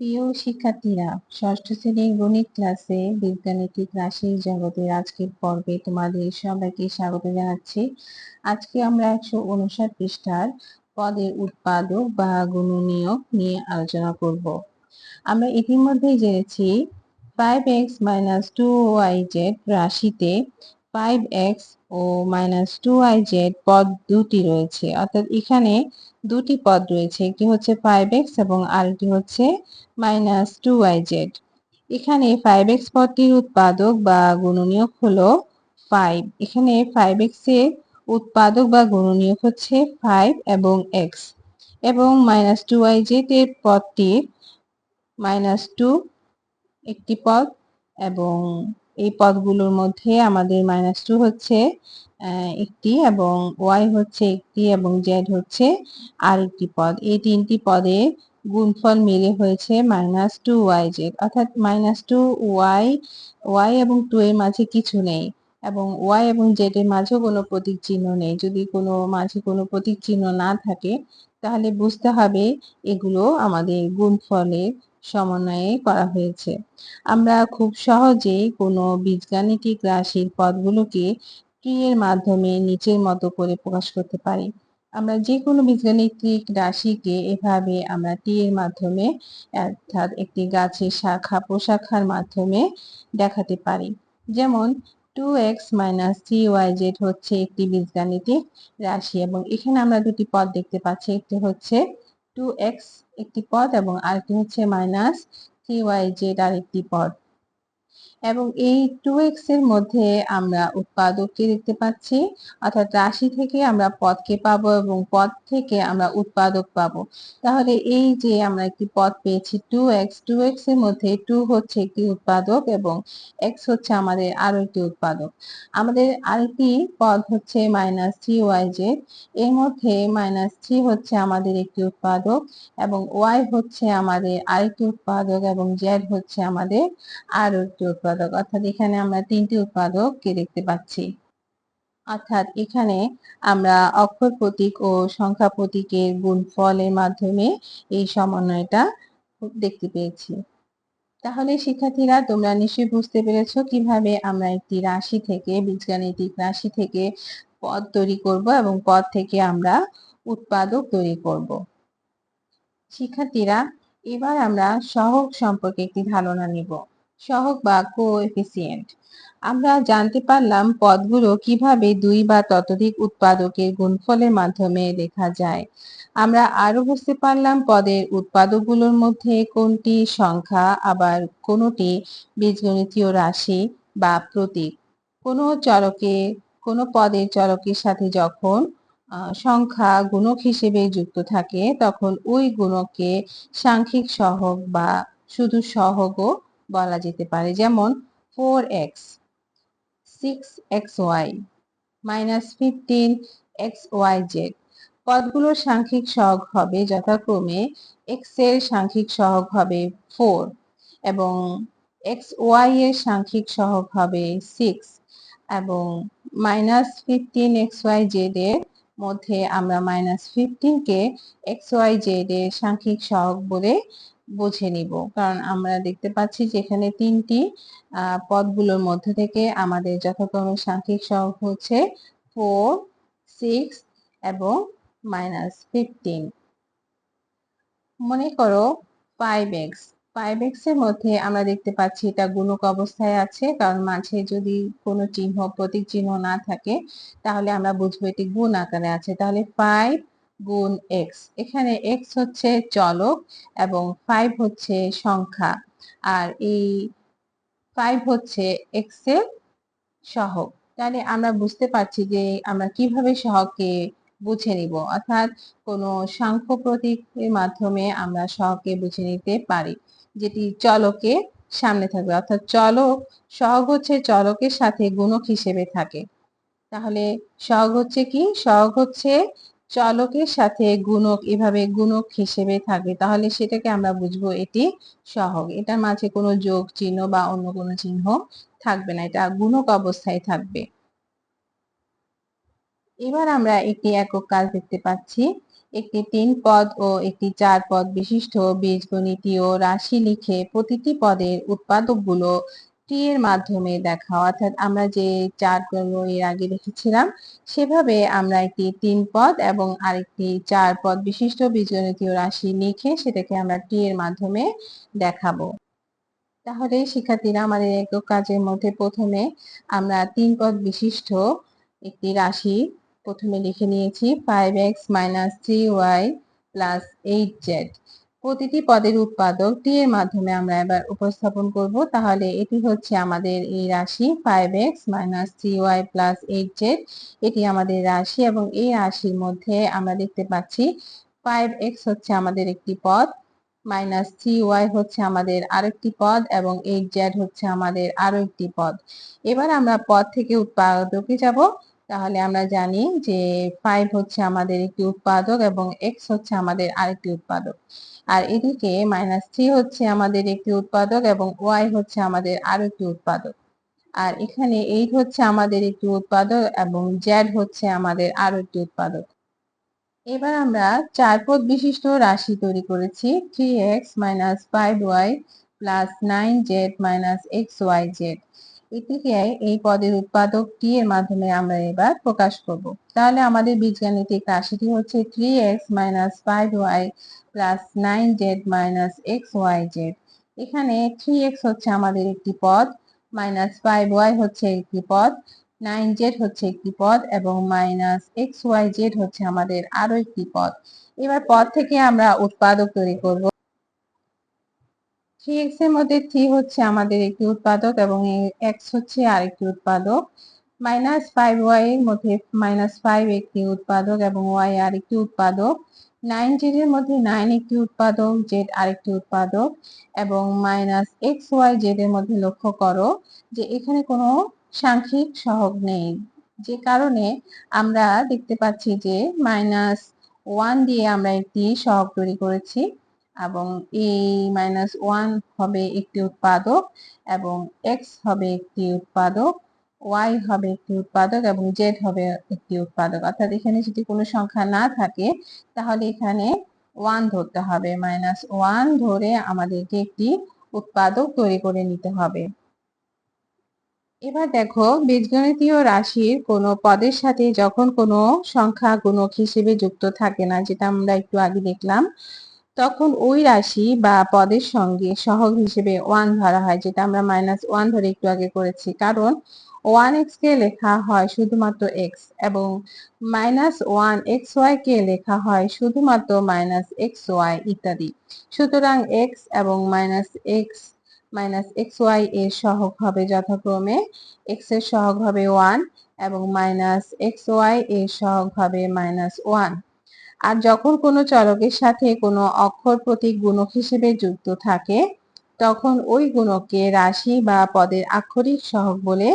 প্রিয় শিক্ষার্থীরা, ষষ্ঠ শ্রেণির গণিত ক্লাসে বীজগাণিতিক রাশির জগতের আজকের পর্বে তোমাদের সবাইকে স্বাগত জানাচ্ছি। আজকে আমরা একশো উনষাট পৃষ্ঠার পদের উৎপাদক বা গুণনীয়ক নিয়ে আলোচনা করব। আমরা ইতিমধ্যেই জেনেছি five x minus two y z রাশিতে ফাইভ এক্স ও মাইনাস টু ওয়াই জেড পদ দুটি রয়েছে। অর্থাৎ এখানে দুটি পদ রয়েছে, একটি হচ্ছে ফাইভ এক্স এবং আরেকটি হচ্ছে মাইনাস টু ওয়াই জেড এখানে ফাইভ এক্স পদটির উৎপাদক বা গুণনীয়ক হলো ফাইভ এখানে ফাইভ এক্সের উৎপাদক বা গুণনীয়ক হচ্ছে ফাইভ এবং এক্স এবং মাইনাস টু ওয়াই জেড এর পদটির মাইনাস টু একটি পদ এবং এই পদগুলোর মধ্যে আমাদের মাইনাস টু হচ্ছে একটি এবং ওয়াই হচ্ছে একটি এবং জেড হচ্ছে আরেকটি পদ। এই তিনটি পদে গুণফল মিলে হয়েছে মাইনাস টু ওয়াই জেড অর্থাৎ মাইনাস টু ওয়াই ওয়াই এবং টু এর মাঝে কিছু নেই এবং ওয়াই এবং জেড এর মাঝেও কোনো প্রতীক চিহ্ন নেই। যদি কোনো মাঝে কোনো প্রতীক চিহ্ন না থাকে, তাহলে বুঝতে হবে এগুলো আমাদের গুণফলের সমন্বয়ে করা হয়েছে। আমরা খুব সহজেই কোনো বীজগাণিতিক রাশির পদগুলোকে ট্রি এর মাধ্যমে নিচের মতো করে প্রকাশ করতে পারি। আমরা যে কোনো বীজগাণিতিক রাশিকে এভাবে আমরা টি এর মাধ্যমে, অর্থাৎ একটি গাছের শাখা প্রশাখার মাধ্যমে দেখাতে পারি। যেমন two x minus three y z হচ্ছে একটি বীজগাণিতিক রাশি এবং এখানে আমরা দুটি পদ দেখতে পাচ্ছি। একটি হচ্ছে টু এক্স একটি পদ এবং আরেকটি হচ্ছে মাইনাস থ্রি ওয়াই জেড আরেকটি পদ। এবং এই টু এক্সের মধ্যে আমরা উৎপাদককে দেখতে পাচ্ছি। অর্থাৎ রাশি থেকে আমরা পদকে পাবো এবং পদ থেকে আমরা উৎপাদক পাবো। তাহলে এই যে আমরা একটি পদ পেয়েছি টু এক্স টু এক্সের মধ্যে টু হচ্ছে একটি উৎপাদক এবং এক্স হচ্ছে আমাদের আরও একটি উৎপাদক। আমাদের আরেকটি পদ হচ্ছে মাইনাস থ্রি ওয়াই জেড এর মধ্যে মাইনাস থ্রি হচ্ছে আমাদের একটি উৎপাদক এবং ওয়াই হচ্ছে আমাদের আরেকটি উৎপাদক এবং জেড হচ্ছে আমাদের আরও একটি উৎপাদক। উৎপাদক। অর্থাৎ এখানে আমরা তিনটি উৎপাদককে দেখতে পাচ্ছি। অর্থাৎ এখানে আমরা অক্ষর প্রতীক ও সংখ্যা প্রতীকের গুণফলের মাধ্যমে এই সমন্বয়টা দেখতে পেয়েছি। তাহলে শিক্ষার্থীরা, তোমরা নিশ্চয়ই বুঝতে পেরেছ কীভাবে আমরা একটি রাশি থেকে, বীজগাণিতিক রাশি থেকে পদ তৈরি করব এবং পদ থেকে আমরা উৎপাদক তৈরি করব। শিক্ষার্থীরা, এবার আমরা সহগ সম্পর্কে একটি ধারণা নিব। সহগ বা কোএফিসিয়েন্ট আমরা জানতে পারলাম পদগুলো কীভাবে দুই বা ততোধিক উৎপাদকের গুণফলের মাধ্যমে লেখা যায়। আমরা আরও বুঝতে পারলাম পদের উৎপাদকগুলোর মধ্যে কোনটি সংখ্যা, আবার কোনটি বীজগণিতীয় রাশি বা প্রতীক। কোনো চরকে, কোনো পদের চরকের সাথে যখন সংখ্যা গুণক হিসেবে যুক্ত থাকে, তখন ওই গুণককে সাংখ্যিক সহগ বা শুধু সহগও বলা যেতে পারে, যেমন four x six x y minus fifteen x y z পদগুলোর সাংখ্যিক সহগ হবে যথাক্রমে এক্সের সাংখ্যিক সহগ হবে ফোর এবং এক্স ওয়াই এর সাংখ্যিক সহগ হবে সিক্স এবং minus fifteen x y z এর মধ্যে আমরা মাইনাস ফিফটিনকে এক্স ওয়াই জেড এর সাংখ্যিক সহগ বলে বুঝে নিব। কারণ আমরা দেখতে পাচ্ছি যে এখানে তিনটি পদগুলোর মধ্যে থেকে আমাদের যথাক্রমে সাংখ্যিক সহগ হচ্ছে ফোর, সিক্স এবং মাইনাস ফিফটিন। মনে করো ফাইভ এক্স ফাইভ এক্সের মধ্যে আমরা দেখতে পাচ্ছি এটা গুণক অবস্থায় আছে। কারণ মাঝে যদি কোনো চিহ্ন, প্রতীক চিহ্ন না থাকে, তাহলে আমরা বুঝব এটি গুণ আকারে আছে। তাহলে ফাইভ গুণ এক্স এখানে এক্স হচ্ছে চলক এবং ফাইভ হচ্ছে সংখ্যা। আর এই ফাইভ হচ্ছে এক্সের সহগ। তাহলে আমরা বুঝতে পারছি যে আমরা কীভাবে সহগকে বুঝে নিব। অর্থাৎ কোনো সাংখ্য প্রতীকের মাধ্যমে আমরা সহগকে বুঝে নিতে পারি, যেটি চলকে সামনে থাকবে। অর্থাৎ চলক, সহগ হচ্ছে চলকের সাথে গুণক হিসেবে থাকে। তাহলে সহগ হচ্ছে কি? সহগ হচ্ছে চলকের সাথে গুণক, এভাবে গুণক হিসেবে থাকবে তাহলে সেটাকে আমরা বুঝব এটি সহগ। এটার মাঝে কোনো যোগ চিহ্ন বা অন্য কোনো চিহ্ন থাকবে না, এটা গুণক অবস্থায় থাকবে। এবার আমরা একটি একক কাজ দেখতে পাচ্ছি। একটি তিন পদ ও একটি চার পদ বিশিষ্ট বীজগণিতীয় রাশি লিখে প্রতিটি পদের উৎপাদকগুলো এর মাধ্যমে দেখা, অর্থাৎ আমরা যে চার্টগুলো এর আগে দেখেছিলাম, সেভাবে আমরা একটি তিন পদ এবং আরেকটি চার পদ বিশিষ্ট বীজগণিতীয় রাশি লিখে সেটাকে আমরা টি এর মাধ্যমে দেখাবো। তাহলে শিক্ষার্থীরা আমাদের একক কাজের মধ্যে প্রথমে আমরা তিন পদ বিশিষ্ট একটি রাশি প্রথমে লিখে নিয়েছি five x minus three y plus eight z প্রতিটি পদের উৎপাদক টি এর মাধ্যমে আমরা এবার উপস্থাপন করব। তাহলে এটি হচ্ছে আমাদের এই রাশি five x minus three y plus eight z এটি আমাদের রাশি এবং এই রাশির মধ্যে আমরা দেখতে পাচ্ছি ফাইভ এক্স হচ্ছে আমাদের একটি পদ মাইনাস থ্রি ওয়াই হচ্ছে আমাদের আরেকটি পদ এবং এইট জেড হচ্ছে আমাদের আরও একটি পদ। এবার আমরা পদ থেকে উৎপাদকে যাব। তাহলে আমরা জানি যে ফাইভ হচ্ছে আমাদের একটি উৎপাদক এবং এক্স হচ্ছে আমাদের আরেকটি উৎপাদক। আর এদিকে মাইনাস থ্রি হচ্ছে আমাদের একটি উৎপাদক এবং ওয়াই হচ্ছে আমাদের আরও একটি উৎপাদক। আর এখানে এইট হচ্ছে আমাদের একটি উৎপাদক এবং জেড হচ্ছে আমাদের আরও একটি উৎপাদক। এবার আমরা চার পদ বিশিষ্ট রাশি তৈরি করেছি three x minus five y plus nine z minus x y z এটিকে এই পদের উৎপাদক টি এর মাধ্যমে আমরা এবার প্রকাশ করব। তাহলে আমাদের বীজগাণিতিক রাশিটি হচ্ছে three x minus five y plus nine z minus x y z এখানে থ্রি এক্স হচ্ছে আমাদের একটি পদ মাইনাস ফাইভ ওয়াই হচ্ছে একটি পদ নাইন জেড হচ্ছে একটি পদ, এবং মাইনাস এক্স ওয়াই জেড হচ্ছে আমাদের আরও একটি পদ। এবার পদ থেকে আমরা উৎপাদক তৈরি করব। থ্রি এর মধ্যে থ্রি হচ্ছে আমাদের একটি উৎপাদক এবং এক্স হচ্ছে আরেকটি উৎপাদক। মাইনাস ফাইভ ওয়াই এর মধ্যে মাইনাস ফাইভ একটি উৎপাদক এবং ওয়াই আরেকটি উৎপাদক। নাইন জেড এর মধ্যে নাইন একটি উৎপাদক জেড আরেকটি উৎপাদক এবং মাইনাস এক্স ওয়াই জেড এর মধ্যে লক্ষ্য করো যে এখানে কোনো সাংখ্যিক সহগ নেই। যে কারণে আমরা দেখতে পাচ্ছি যে মাইনাস ওয়ান দিয়ে আমরা একটি সহগ তৈরি করেছি। এবং এই মাইনাস ওয়ান হবে একটি উৎপাদক এবং এক্স হবে একটি উৎপাদক ওয়াই হবে একটি উৎপাদক এবং জেড হবে একটি উৎপাদক। অর্থাৎ এখানে যদি কোনো সংখ্যা না থাকে, তাহলে এখানে ওয়ান ধরতে হবে। মাইনাস ওয়ান ধরে আমাদেরকে একটি উৎপাদক তৈরি করে নিতে হবে। এবার দেখো, বীজগণিতীয় রাশির কোনো পদের সাথে যখন কোনো সংখ্যা গুণক হিসেবে যুক্ত থাকে না, যেটা আমরা একটু আগে দেখলাম তখন ওই রাশি বা পদের সঙ্গে সহগ হিসেবে ওয়ান ধরা হয়, যেটা আমরা মাইনাস ওয়ান ধরে একটু আগে করেছি। কারণ ওয়ান এক্স কে লেখা হয় শুধুমাত্র এক্স এবং মাইনাস ওয়ান এক্স ওয়াই কে লেখা হয় শুধুমাত্র মাইনাস এক্স ওয়াই ইত্যাদি। সুতরাং এক্স এবং minus x minus x y এর সহগ হবে যথাক্রমে এক্সের সহগ হবে ওয়ান এবং মাইনাস এক্স ওয়াই এর সহগ হবে মাইনাস ওয়ান আর যখন কোনো চলকের সাথে কোনো অক্ষর প্রতীক গুণক হিসেবে যুক্ত থাকে, তখন ওই গুণককে রাশি বা পদের আক্ষরিক সহগ বলে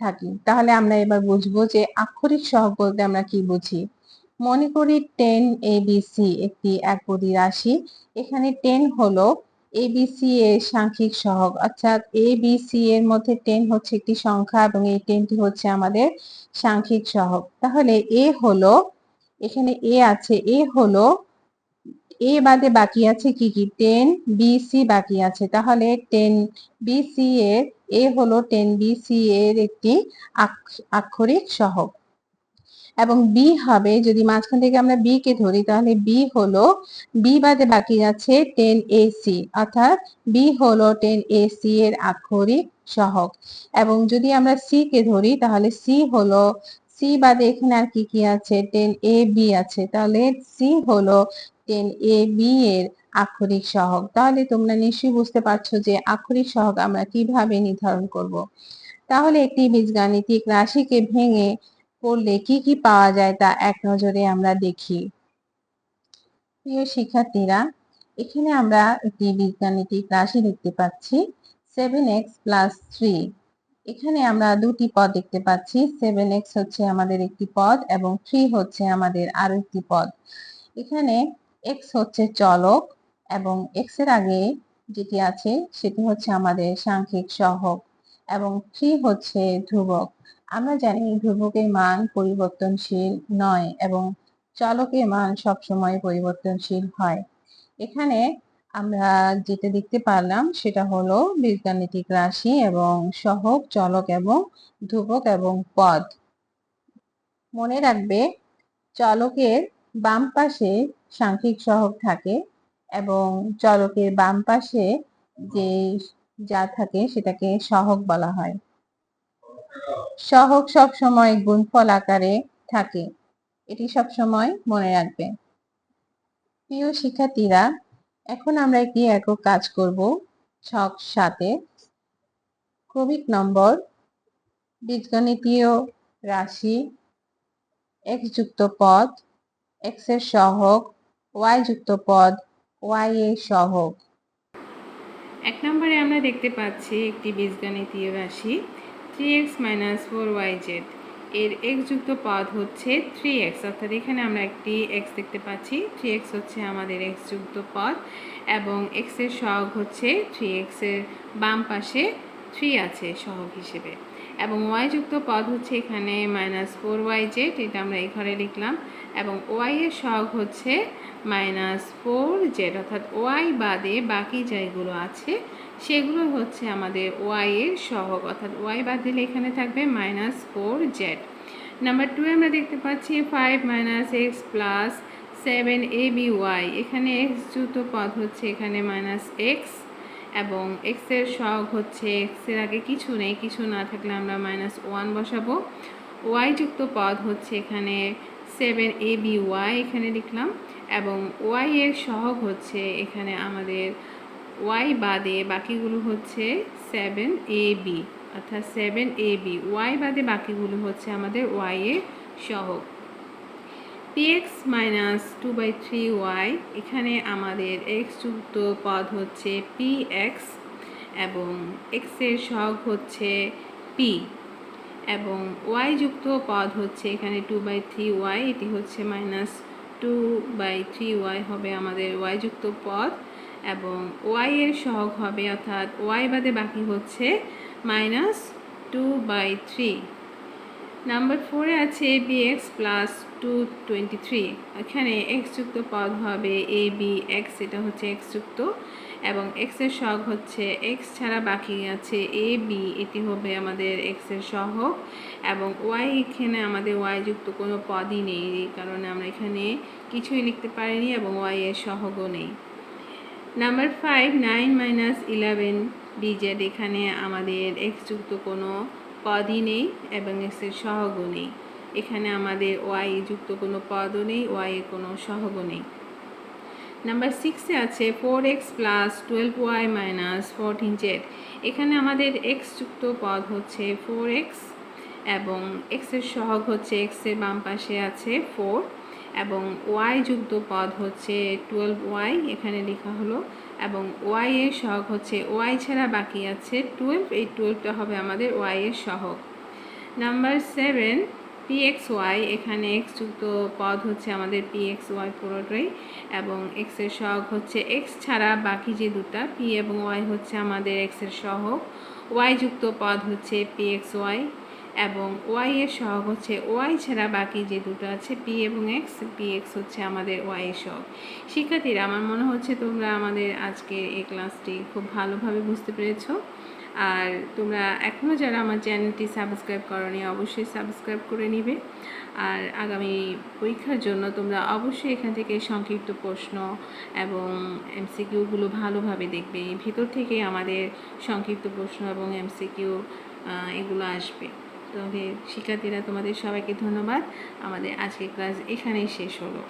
থাকি। তাহলে আমরা এবার বুঝব যে আক্ষরিক সহগ বলতে আমরা কি বুঝি? মনে করি টেন এ বি সি একটি একপদী রাশি। এখানে টেন হলো এ বি সি এর সাংখ্যিক সহগ। অর্থাৎ এ বি সি এর মধ্যে টেন হচ্ছে একটি সংখ্যা এবং এই টেনটি হচ্ছে আমাদের সাংখ্যিক সহগ। তাহলে এ হলো এখানে এ আছে এ হলো এ বাদে বাকি আছে কি কি? টেন বি সি বাকি আছে। তাহলে টেন বি সি এর এ হলো টেন বি সি এর একটি আক্ষরিক সহগ। এবং বি হবে, যদি মাঝখান থেকে আমরা বি কে ধরি, তাহলে বি হলো বি বাদে বাকি আছে টেন এ সি অর্থাৎ বি হলো টেন এ সি এর আক্ষরিক সহগ। এবং যদি আমরা সি কে ধরি, তাহলে সি হলো সি বাদে এখানে আর কি কি আছে টেন এ বি আছে। তাহলে সি হলো টেন এ বি এর আক্ষরিক সহগ। তাহলে তোমরা নিশ্চয়ই বুঝতে পারছ যে আক্ষরিক সহগ আমরা কীভাবে নির্ধারণ করব। তাহলে একটি বীজগাণিতিক রাশিকে ভেঙে পড়লে কি কি পাওয়া যায় তা এক নজরে আমরা দেখি। প্রিয় শিক্ষার্থীরা, এখানে আমরা একটি বীজগাণিতিক রাশি দেখতে পাচ্ছি। সেভেন এক্স প্লাস থ্রি এখানে আমরা দুটি পদ দেখতে পাচ্ছি। সেভেন এক্স হচ্ছে আমাদের একটি পদ এবং থ্রি হচ্ছে আমাদের আরও একটি পদ। এখানে এক্স হচ্ছে চলক এবং এক্সের আগে যেটি আছে সেটি হচ্ছে আমাদের সাংখ্যিক সহগ এবং থ্রি হচ্ছে ধ্রুবক। আমরা জানি ধ্রুবকের মান পরিবর্তনশীল নয় এবং চলকের মান সবসময় পরিবর্তনশীল হয়। এখানে আমরা যেটা দেখতে পারলাম সেটা হলো বীজগাণিতিক রাশি এবং সহগ, চলক এবং ধ্রুবক এবং পদ। মনে রাখবে, চলকের বাম পাশে সাংখ্যিক সহগ থাকে এবং চলকের বাম পাশে যে যা থাকে সেটাকে সহগ বলা হয়। সহগ সব সময় গুণফল আকারে থাকে, এটি সব সময় মনে রাখবে। প্রিয় শিক্ষার্থীরা এখন আমরা একটি একক কাজ করব ছক সাথে ক্রমিক নম্বর, বীজগণিতীয় রাশি এক্স যুক্ত পদ এক্সের সহগ ওয়াই যুক্ত পদ ওয়াই এর সহগ। এক নম্বরে আমরা দেখতে পাচ্ছি একটি বীজগণিতীয় রাশি three x minus four y z এর এক্স যুক্ত পদ হচ্ছে থ্রি এক্স অর্থাৎ এখানে আমরা একটি এক্স দেখতে পাচ্ছি। থ্রি এক্স হচ্ছে আমাদের এক্স যুক্ত পদ এবং এক্সের সহগ হচ্ছে থ্রি এক্সের বাম পাশে থ্রি আছে সহগ হিসেবে। এবং ওয়াই যুক্ত পদ হচ্ছে এখানে মাইনাস ফোর ওয়াই জেড এটা আমরা এই ঘরে লিখলাম। এবং ওয়াই এর সহগ হচ্ছে মাইনাস ফোর জেড অর্থাৎ ওয়াই বাদে বাকি যেগুলো আছে সেগুলো হচ্ছে আমাদের ওয়াই এর সহগ, অর্থাৎ ওয়াই বাদ দিলে এখানে থাকবে minus four z number two আমরা দেখতে পাচ্ছি five minus x plus seven a b y এখানে এক্স যুক্ত পদ হচ্ছে এখানে মাইনাস এক্স এবং এক্সের সহগ হচ্ছে এক্সের আগে কিছু নেই, কিছু না থাকলে আমরা মাইনাস ওয়ান বসাবো। ওয়াই যুক্ত পদ হচ্ছে এখানে সেভেন এ বি ওয়াই এখানে লিখলাম এবং ওয়াই এর সহগ হচ্ছে এখানে আমাদের ওয়াই বাদে বাকিগুলো হচ্ছে সেভেন এ বি অর্থাৎ সেভেন এ বি ওয়াই বাদে বাকিগুলো হচ্ছে আমাদের ওয়াই এর সহগ। P x minus two by three y এখানে আমাদের এক্স যুক্ত পদ হচ্ছে পি এক্স এবং এক্সের সহগ হচ্ছে পি এবং ওয়াই যুক্ত পদ হচ্ছে এখানে টু বাই থ্রি ওয়াই এটি হচ্ছে minus two by three y হবে আমাদের ওয়াই যুক্ত পদ। এবং ওয়াই এর সহগ হবে অর্থাৎ ওয়াই বাদে বাকি হচ্ছে minus two by three number ফোরে আছে b x plus two twenty three এখানে এক্স যুক্ত পদ হবে এ বি এক্স এটা হচ্ছে এক্স যুক্ত। এবং এক্সের সহগ হচ্ছে এক্স ছাড়া বাকি আছে এ বি এটি হবে আমাদের এক্সের সহগ। এবং ওয়াই এখানে আমাদের ওয়াই যুক্ত কোনো পদই নেই, এই কারণে আমরা এখানে কিছুই লিখতে পারিনি এবং ওয়াই এর সহগও নেই। Number five nine minus eleven d z এখানে আমাদের এক্স যুক্ত কোনো পদই নেই এবং এক্সের সহগও নেই। এখানে আমাদের ওয়াই যুক্ত কোনো পদও নেই ওয়াই এর কোনো সহগও নেই। নাম্বার সিক্সে আছে four x plus twelve y minus fourteen z এখানে আমাদের এক্স যুক্ত পদ হচ্ছে ফোর এক্স এবং এক্সের সহগ হচ্ছে এক্সের বাম পাশে আছে ফোর এবং ওয়াই যুক্ত পদ হচ্ছে টুয়েলভ ওয়াই এখানে লেখা হলো। এবং ওয়াই এর সহগ হচ্ছে ওয়াই ছাড়া বাকি আছে টুয়েলভ এই টুয়েলভটা হবে আমাদের ওয়াই এর সহগ। Number seven p x y এখানে এক্স যুক্ত পদ হচ্ছে আমাদের পি এক্স ওয়াই পুরোটাই। এবং এক্সের সহগ হচ্ছে এক্স ছাড়া বাকি যে দুটা পি এবং ওয়াই হচ্ছে আমাদের এক্সের সহগ। ওয়াই যুক্ত পদ হচ্ছে পি এক্স ওয়াই এবং ওয়াই এর সহগ হচ্ছে ওয়াই ছাড়া বাকি যে দুটো আছে পি এবং এক্স, পি এক্স হচ্ছে আমাদের ওয়াই এর সহগ। শিক্ষার্থীরা, আমার মনে হচ্ছে তোমরা আমাদের আজকে এই ক্লাসটি খুব ভালোভাবে বুঝতে পেরেছ। আর তোমরা এখনও যারা আমার চ্যানেলটি সাবস্ক্রাইব করনি, অবশ্যই সাবস্ক্রাইব করে নিবে। আর আগামী পরীক্ষার জন্য তোমরা অবশ্যই এখান থেকে সংক্ষিপ্ত প্রশ্ন এবং এমসিকিউগুলো ভালোভাবে দেখবে। ভিতর থেকে আমাদের সংক্ষিপ্ত প্রশ্ন এবং এমসিকিউ এগুলো আসবে। তবে শিক্ষার্থীরা তোমাদের সবাইকে ধন্যবাদ। আমাদের আজকে ক্লাস এখানেই শেষ হলো।